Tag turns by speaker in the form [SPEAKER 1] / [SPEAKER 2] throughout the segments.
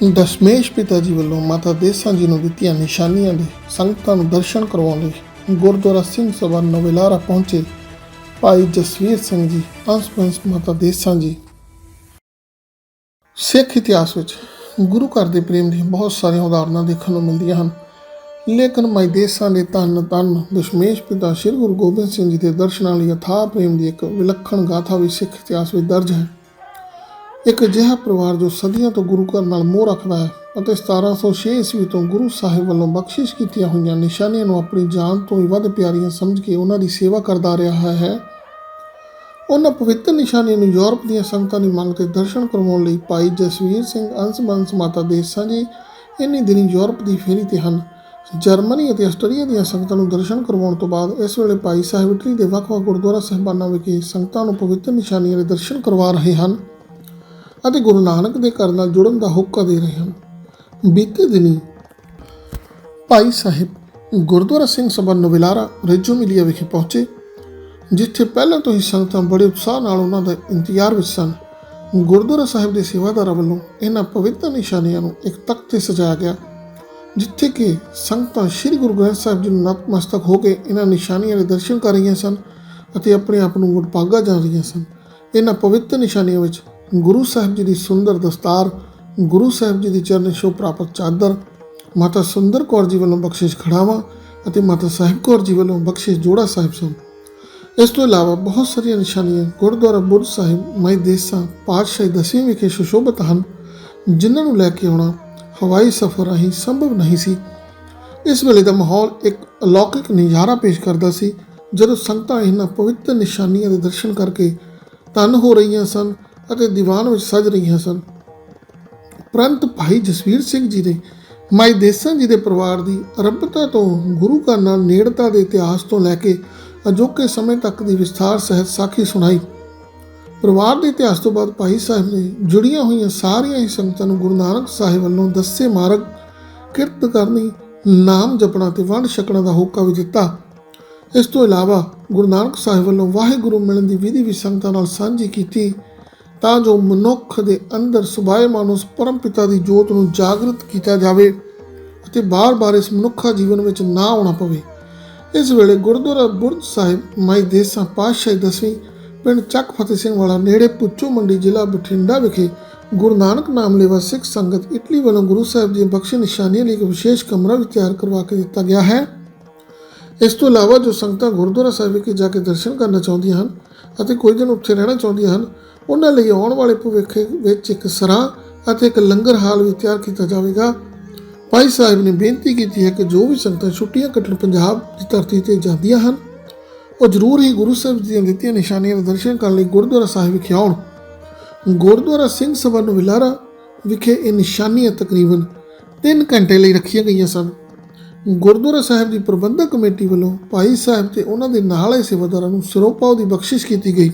[SPEAKER 1] ਦਸ਼ਮੇਸ਼ ਪਿਤਾ ਜੀ ਵੱਲੋਂ ਮਾਤਾ ਦੇਸਾਂ ਜੀ ਨੂੰ ਦਿੱਤੀਆਂ ਨਿਸ਼ਾਨੀਆਂ ਦੇ ਸੰਗਤਾਂ ਨੂੰ ਦਰਸ਼ਨ ਕਰਵਾਉਣ ਲਈ ਗੁਰਦੁਆਰਾ ਸਿੰਘ ਸਭਾ ਨਵੇਲਾਰਾ ਪਹੁੰਚੇ। ਭਾਈ ਜਸਵੀਰ ਸਿੰਘ ਜੀ, ਅੰਸ ਮਾਤਾ ਦੇਸਾਂ ਜੀ। ਸਿੱਖ ਇਤਿਹਾਸ ਵਿੱਚ ਗੁਰੂ ਘਰ ਦੇ ਪ੍ਰੇਮ ਦੀਆਂ ਬਹੁਤ ਸਾਰੀਆਂ ਉਦਾਹਰਨਾਂ ਦੇਖਣ ਨੂੰ ਮਿਲਦੀਆਂ ਹਨ। ਲੇਕਿਨ ਮਾਈ ਦੇਸਾਂ ਦੇ ਤਨ ਤਨ ਦਸ਼ਮੇਸ਼ ਪਿਤਾ ਸ੍ਰੀ ਗੁਰੂ ਗੋਬਿੰਦ ਸਿੰਘ ਜੀ ਦੇ ਦਰਸ਼ਨਾਂ ਲਈ ਅਥਾਹ ਪ੍ਰੇਮ ਦੀ ਇੱਕ ਵਿਲੱਖਣ ਗਾਥਾ ਵੀ ਸਿੱਖ ਇਤਿਹਾਸ ਵਿੱਚ ਦਰਜ ਹੈ। ਇੱਕ ਅਜਿਹਾ ਪਰਿਵਾਰ ਜੋ ਸਦੀਆਂ ਤੋਂ ਗੁਰੂ ਘਰ ਨਾਲ ਮੋਹ ਰੱਖਦਾ ਹੈ ਅਤੇ 1706 ਈਸਵੀ ਤੋਂ ਗੁਰੂ ਸਾਹਿਬ ਵੱਲੋਂ ਬਖਸ਼ਿਸ਼ ਕੀਤੀਆਂ ਹੋਈਆਂ ਨਿਸ਼ਾਨੀਆਂ ਨੂੰ ਆਪਣੀ ਜਾਨ ਤੋਂ ਵੀ ਵੱਧ ਪਿਆਰੀਆਂ ਸਮਝ ਕੇ ਉਹਨਾਂ ਦੀ ਸੇਵਾ ਕਰਦਾ ਰਿਹਾ ਹੈ ਉਹਨਾਂ ਪਵਿੱਤਰ ਨਿਸ਼ਾਨੀਆਂ ਨੂੰ ਯੂਰਪ ਦੀਆਂ ਸੰਗਤਾਂ ਦੀ ਮੰਗ ਤੇ ਦਰਸ਼ਨ ਕਰਵਾਉਣ ਲਈ ਭਾਈ ਜਸਵੀਰ ਸਿੰਘ ਅੰਸ-ਬੰਸ ਮਾਤਾ ਦੇਸਾਂ ਜੀ ਇੰਨੀ ਦਿਨੀ ਯੂਰਪ ਦੀ ਫੇਰੀ ਤੇ ਹਨ। ਜਰਮਨੀ ਅਤੇ ਆਸਟਰੀਆ ਦੀਆਂ ਸੰਗਤਾਂ ਨੂੰ ਦਰਸ਼ਨ ਕਰਵਾਉਣ ਤੋਂ ਬਾਅਦ ਇਸ ਵੇਲੇ ਭਾਈ ਸਾਹਿਬ ਇਟਲੀ ਦੇ ਵੱਖ-ਵੱਖ ਗੁਰਦੁਆਰਾ ਸਾਹਿਬਾਨਾਂ ਵਿਖੇ ਸੰਗਤਾਂ ਨੂੰ ਪਵਿੱਤਰ ਨਿਸ਼ਾਨੀਆਂ ਦੇ ਦਰਸ਼ਨ ਕਰਵਾ ਰਹੇ ਹਨ। ਅਤੇ ਗੁਰੂ ਨਾਨਕ ਦੇ ਘਰ ਨਾਲ ਜੁੜਨ ਦਾ ਹੁਕਮ ਦੇ ਰਹੇ ਹਨ। ਬੀਤੇ ਦਿਨੀ ਭਾਈ ਸਾਹਿਬ ਗੁਰਦੁਆਰਾ ਸਿੰਘ ਸਭਾ ਨਵਿਲਾਰਾ ਰੇਜੋ ਮਿਲੀਆ ਵਿਖੇ ਪਹੁੰਚੇ, ਜਿੱਥੇ ਪਹਿਲਾਂ ਤੋਂ ਹੀ ਸੰਗਤਾਂ ਬੜੇ ਉਤਸ਼ਾਹ ਨਾਲ ਉਹਨਾਂ ਦਾ ਇੰਤਜ਼ਾਰ ਵਿੱਚ ਸਨ। ਗੁਰਦੁਆਰਾ ਸਾਹਿਬ ਦੇ ਸੇਵਾਦਾਰਾਂ ਵੱਲੋਂ ਇਹਨਾਂ ਪਵਿੱਤਰ ਨਿਸ਼ਾਨੀਆਂ ਨੂੰ ਇੱਕ ਤਖਤ ਤੇ ਸਜਾਇਆ ਗਿਆ, ਜਿੱਥੇ ਕਿ ਸੰਗਤਾਂ ਸ੍ਰੀ ਗੁਰੂ ਗ੍ਰੰਥ ਸਾਹਿਬ ਜੀ ਨੂੰ ਨਤਮਸਤਕ ਹੋ ਕੇ ਇਹਨਾਂ ਨਿਸ਼ਾਨੀਆਂ ਦੇ ਦਰਸ਼ਨ ਕਰ ਰਹੀਆਂ ਸਨ ਅਤੇ ਆਪਣੇ ਆਪ ਨੂੰ ਵਡਭਾਗਾ ਜਾ ਰਹੀਆਂ ਸਨ। ਇਹਨਾਂ ਪਵਿੱਤਰ ਨਿਸ਼ਾਨੀਆਂ ਵਿੱਚ ਗੁਰੂ ਸਾਹਿਬ ਜੀ ਦੀ ਸੁੰਦਰ ਦਸਤਾਰ, ਗੁਰੂ ਸਾਹਿਬ ਜੀ ਦੀ ਚਰਨ ਛੋਹ ਪ੍ਰਾਪਤ ਚਾਦਰ, ਮਾਤਾ ਸੁੰਦਰ ਕੌਰ ਜੀ ਵੱਲੋਂ ਬਖਸ਼ਿਸ਼ ਖੜਾਵਾ ਅਤੇ ਮਾਤਾ ਸਾਹਿਬ ਕੌਰ ਜੀ ਵੱਲੋਂ ਬਖਸ਼ਿਸ਼ ਜੋੜਾ ਸਾਹਿਬ ਸਨ। ਇਸ ਤੋਂ ਇਲਾਵਾ ਬਹੁਤ ਸਾਰੀਆਂ ਨਿਸ਼ਾਨੀਆਂ ਗੁਰਦੁਆਰਾ ਬੁੱਧ ਸਾਹਿਬ, ਮਈ ਦੇਸਾਂ, ਪਾਤਸ਼ਾਹੀ ਦਸਵੀਂ ਵਿਖੇ ਸੁਸ਼ੋਭਿਤ ਹਨ, ਜਿਨ੍ਹਾਂ ਨੂੰ ਲੈ ਕੇ ਆਉਣਾ ਹਵਾਈ ਸਫ਼ਰ ਰਾਹੀਂ ਸੰਭਵ ਨਹੀਂ ਸੀ। ਇਸ ਵੇਲੇ ਦਾ ਮਾਹੌਲ ਇੱਕ ਅਲੌਕਿਕ ਨਜ਼ਾਰਾ ਪੇਸ਼ ਕਰਦਾ ਸੀ, ਜਦੋਂ ਸੰਗਤਾਂ ਇਹਨਾਂ ਪਵਿੱਤਰ ਨਿਸ਼ਾਨੀਆਂ ਦੇ ਦਰਸ਼ਨ ਕਰਕੇ ਤਨ ਹੋ ਰਹੀਆਂ ਸਨ ਅਤੇ ਦੀਵਾਨ ਵਿੱਚ ਸਜ ਰਹੀਆਂ ਸਨ। ਪ੍ਰੰਤ ਭਾਈ ਜਸਵੀਰ ਸਿੰਘ ਜੀ ਨੇ ਮਾਈ ਦੇਸਾਂ ਜੀ ਦੇ ਪਰਿਵਾਰ ਦੀ ਅਰੰਭਤਾ ਤੋਂ ਗੁਰੂ ਘਰ ਨਾਲ ਨੇੜਤਾ ਦੇ ਇਤਿਹਾਸ ਤੋਂ ਲੈ ਕੇ ਅਜੋਕੇ ਸਮੇਂ ਤੱਕ ਦੀ ਵਿਸਥਾਰ ਸਹਿਤ ਸਾਖੀ ਸੁਣਾਈ। ਪਰਿਵਾਰ ਦੇ ਇਤਿਹਾਸ ਤੋਂ ਬਾਅਦ ਭਾਈ ਸਾਹਿਬ ਨੇ ਜੁੜੀਆਂ ਹੋਈਆਂ ਸਾਰੀਆਂ ਹੀ ਸੰਗਤਾਂ ਨੂੰ ਗੁਰੂ ਨਾਨਕ ਸਾਹਿਬ ਵੱਲੋਂ ਦੱਸੇ ਮਾਰਗ, ਕਿਰਤ ਕਰਨੀ, ਨਾਮ ਜਪਣਾ ਤੇ ਵੰਡ ਛਕਣਾ ਦਾ ਹੋਕਾ ਵੀ ਦਿੱਤਾ। ਇਸ ਤੋਂ ਇਲਾਵਾ ਗੁਰੂ ਨਾਨਕ ਸਾਹਿਬ ਵੱਲੋਂ ਵਾਹਿਗੁਰੂ ਮਿਲਣ ਦੀ ਵਿਧੀ ਵੀ ਸੰਗਤਾਂ ਨਾਲ ਸਾਂਝੀ ਕੀਤੀ। ਤਾਂ ਜੋ ਮਨੁੱਖ ਦੇ ਅੰਦਰ ਸੁਭਾਏਮਾਨ ਉਸ ਪਰਮ ਪਿਤਾ ਦੀ ਜੋਤ ਨੂੰ ਜਾਗਰਤ ਕੀਤਾ ਜਾਵੇ ਅਤੇ ਬਾਰ-ਬਾਰ ਇਸ ਮਨੁੱਖਾ ਜੀਵਨ ਵਿੱਚ ਨਾ ਆਉਣਾ ਪਵੇ। ਇਸ ਵੇਲੇ ਗੁਰਦੁਆਰਾ ਬੁਰਜ ਸਾਹਿਬ ਮਾਈ ਦੇਸਾਂ ਪਾਤਸ਼ਾਹੀ ਦਸਵੀਂ ਪਿੰਡ ਚੱਕ ਫਤਿਹ ਸਿੰਘ ਵਾਲਾ ਨੇੜੇ ਪੁੱਚੋ ਮੰਡੀ ਜ਼ਿਲ੍ਹਾ ਬਠਿੰਡਾ ਵਿਖੇ ਗੁਰੂ ਨਾਨਕ ਨਾਮ ਲੈਵਾ ਸਿੱਖ ਸੰਗਤ ਇਟਲੀ ਵੱਲੋਂ ਗੁਰੂ ਸਾਹਿਬ ਦੀਆਂ ਬਖਸ਼ੇ ਨਿਸ਼ਾਨੀਆਂ ਲਈ ਇੱਕ ਵਿਸ਼ੇਸ਼ ਕਮਰਾ ਵੀ ਤਿਆਰ ਕਰਵਾ ਕੇ ਦਿੱਤਾ ਗਿਆ ਹੈ। ਇਸ ਤੋਂ ਇਲਾਵਾ ਜੋ ਸੰਗਤਾਂ ਗੁਰਦੁਆਰਾ ਸਾਹਿਬ ਵਿਖੇ ਜਾ ਕੇ ਦਰਸ਼ਨ ਕਰਨਾ ਚਾਹੁੰਦੀਆਂ ਹਨ ਅਤੇ ਕੁਝ ਦਿਨ ਉੱਥੇ ਰਹਿਣਾ ਚਾਹੁੰਦੀਆਂ ਹਨ ਉਹਨਾਂ ਲਈ ਆਉਣ ਵਾਲੇ ਭਵਿੱਖ ਵਿੱਚ ਇੱਕ ਸਰਾਂ ਅਤੇ ਇੱਕ ਲੰਗਰ ਹਾਲ ਵੀ ਤਿਆਰ ਕੀਤਾ ਜਾਵੇਗਾ। ਭਾਈ ਸਾਹਿਬ ਨੇ ਬੇਨਤੀ ਕੀਤੀ ਹੈ ਕਿ ਜੋ ਵੀ ਸੰਗਤਾਂ ਛੁੱਟੀਆਂ ਕੱਟਣ ਪੰਜਾਬ ਦੀ ਧਰਤੀ ਤੇ ਜਾਂਦੀਆਂ ਹਨ, ਉਹ ਜ਼ਰੂਰ ਹੀ ਗੁਰੂ ਸਾਹਿਬ ਦੀਆਂ ਦਿੱਤੀਆਂ ਨਿਸ਼ਾਨੀਆਂ ਦੇ ਦਰਸ਼ਨ ਕਰਨ ਲਈ ਗੁਰਦੁਆਰਾ ਸਾਹਿਬ ਵਿਖੇ ਆਉਣ। ਗੁਰਦੁਆਰਾ ਸਿੰਘ ਸਭਾ ਨੂੰ ਵਿਲਾਰਾ ਵਿਖੇ ਇਹ ਨਿਸ਼ਾਨੀਆਂ ਤਕਰੀਬਨ 3 ਘੰਟੇ ਲਈ ਰੱਖੀਆਂ ਗਈਆਂ ਸਨ। ਗੁਰਦੁਆਰਾ ਸਾਹਿਬ ਦੀ ਪ੍ਰਬੰਧਕ ਕਮੇਟੀ ਵੱਲੋਂ ਭਾਈ ਸਾਹਿਬ ਤੇ ਉਹਨਾਂ ਦੇ ਨਾਲ ਆਏ ਸੇਵਾਦਾਰਾਂ ਨੂੰ ਸਰੋਪਾਓ ਦੀ ਬਖਸ਼ਿਸ਼ ਕੀਤੀ ਗਈ।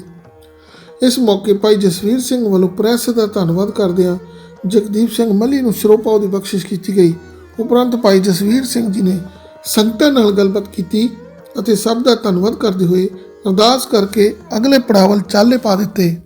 [SPEAKER 1] ਇਸ ਮੌਕੇ ਭਾਈ ਜਸਵੀਰ ਸਿੰਘ ਵੱਲੋਂ ਪ੍ਰੈਸ ਦਾ ਧੰਨਵਾਦ ਕਰਦਿਆਂ ਜਗਦੀਪ ਸਿੰਘ ਮੱਲੀ ਨੂੰ ਸਰੋਪਾਓ ਦੀ ਬਖਸ਼ਿਸ਼ ਕੀਤੀ ਗਈ। ਉਪਰੰਤ ਭਾਈ ਜਸਵੀਰ ਸਿੰਘ ਜੀ ਨੇ ਸੰਗਤਾਂ ਨਾਲ ਗੱਲਬਾਤ ਕੀਤੀ ਅਤੇ ਸਭ ਦਾ ਧੰਨਵਾਦ ਕਰਦੇ ਹੋਏ ਅਰਦਾਸ ਕਰਕੇ ਅਗਲੇ ਪੜਾਵਲ ਚਾਲੇ ਪਾ ਦਿੱਤੇ।